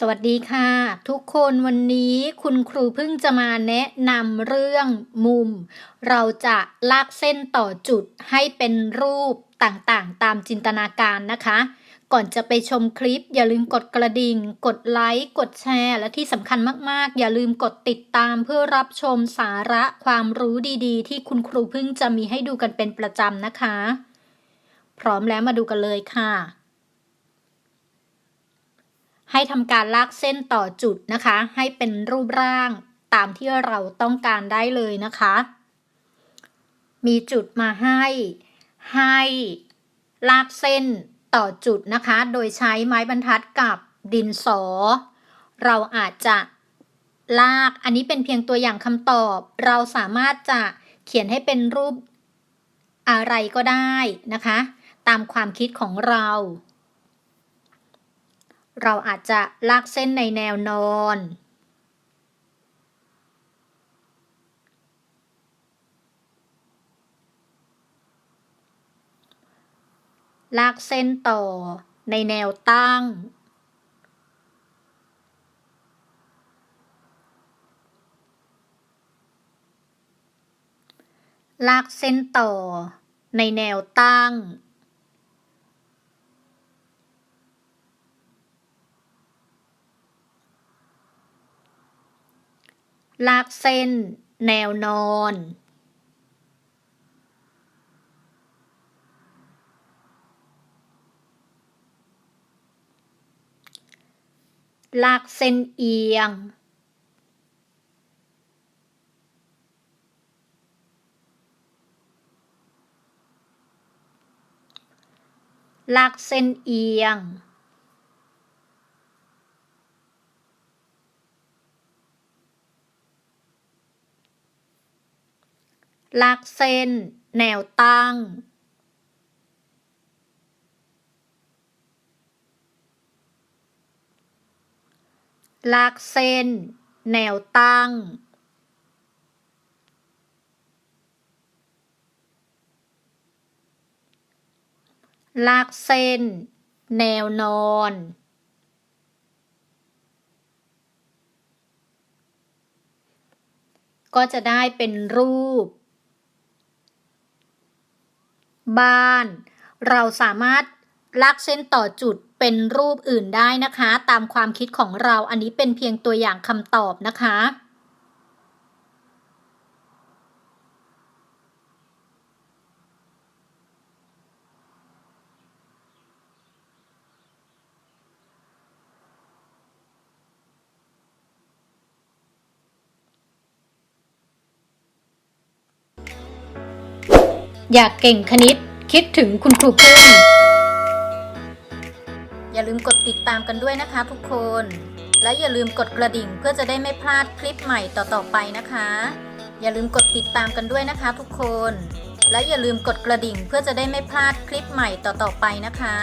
สวัสดีค่ะ ทุกคนวันนี้คุณครูเพิ่งจะมาแนะนำเรื่องมุม เราจะลากเส้นต่อจุดให้เป็นรูปต่างๆ ตามจินตนาการนะคะ ก่อนจะไปชมคลิป อย่าลืมกดกระดิ่ง กดไลค์ กดแชร์ และที่สำคัญมากๆ อย่าลืมกดติดตามเพื่อรับชมสาระความรู้ดีๆ ที่คุณครูเพิ่งจะมีให้ดูกันเป็นประจำนะคะ พร้อมแล้วมาดูกันเลยค่ะ ให้ทำการลากเส้นต่อจุดนะคะ ให้เป็นรูปร่างตามที่เราต้องการได้เลยนะคะ มีจุดมาให้ ให้ลากเส้นต่อจุดนะคะ โดยใช้ไม้บรรทัดกับดินสอ เราอาจจะลาก อันนี้เป็นเพียงตัวอย่างคำตอบ เราสามารถจะเขียนให้เป็นรูปอะไรก็ได้นะคะ ตามความคิดของเรา เราอาจจะลากเส้นในแนวนอน ลากเส้นต่อในแนวตั้ง ลากเส้นต่อในแนวตั้ง ลากเส้น แนวนอน ลากเส้นเอียง ลากเส้นเอียง ลากเส้น แนวตั้ง ลากเส้น แนวตั้ง ลากเส้น แนวนอนก็จะได้เป็นรูป บ้าน เราสามารถลากเส้นต่อจุดเป็นรูปอื่นได้นะคะ ตามความคิดของเราอันนี้เป็นเพียงตัวอย่างคำตอบนะคะ อยากเก่งคณิต คิดถึงคุณครูพึ่งอย่าลืมกดติดตามกันด้วยนะคะทุกคน และอย่าลืมกดกระดิ่งเพื่อจะได้ไม่พลาดคลิปใหม่ต่อๆไปนะคะ อย่าลืมกดติดตามกันด้วยนะคะทุกคน และอย่าลืมกดกระดิ่งเพื่อจะได้ไม่พลาดคลิปใหม่ต่อๆไปนะคะ